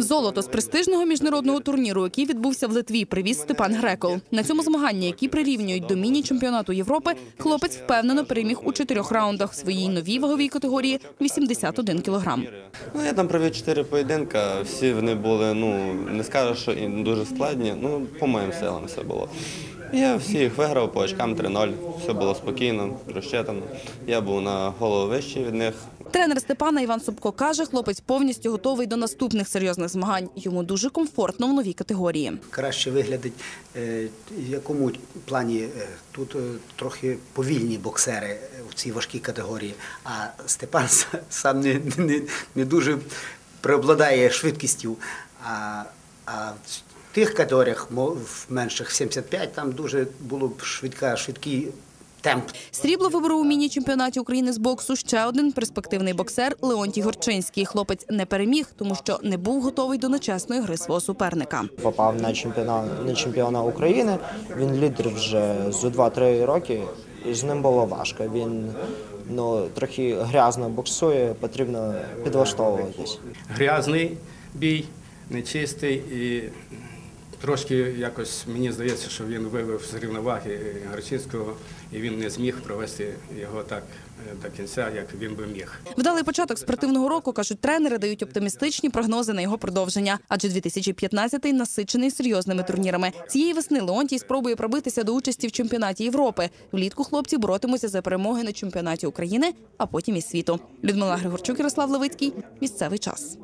Золото з престижного міжнародного турніру, який відбувся в Литві, привіз Степан Грекол. На цьому змаганні, які прирівнюють до міні-чемпіонату Європи, хлопець впевнено переміг у чотирьох раундах в своїй новій ваговій категорії 81 кілограм. Ну, я там провів чотири поєдинка, всі вони були, ну, не скажу, що і дуже складні, ну, по моїм силам все було. Я всі їх виграв по очкам 3-0, все було спокійно, розчитано. Я був на голову вищий від них. Тренер Степана Іван Собко каже, хлопець повністю готовий до наступних серйозних змагань. Йому дуже комфортно в новій категорії. краще виглядить е, в якому плані е, тут е, трохи повільні боксери в цій важкій категорії, а Степан сам не, не, не дуже преобладає швидкістю. А, а в тих категоріях в менших 75 там дуже було б швидка, швидкий темп. Срібло вибору у міні-чемпіонаті України з боксу ще один перспективний боксер Леонтій Горчинський. Хлопець не переміг, тому що не був готовий до нечесної гри свого суперника. попав на чемпіона, на чемпіона України. Він лідер вже за 2-3 роки. І з ним було важко. Він ну, трохи грязно боксує, потрібно підлаштовуватись. грязний бій, нечистий і трошки якось мені здається, що він вивів з рівноваги Гарчинського і він не зміг провести його так е, до кінця, як він би міг. Вдалий початок спортивного року кажуть тренери, дають оптимістичні прогнози на його продовження. Адже 2015-й насичений серйозними турнірами. Цієї весни Леонтій спробує пробитися до участі в чемпіонаті Європи. Влітку хлопці боротимуться за перемоги на чемпіонаті України, а потім і світу. Людмила Григорчук, Ярослав Левицький. Місцевий час.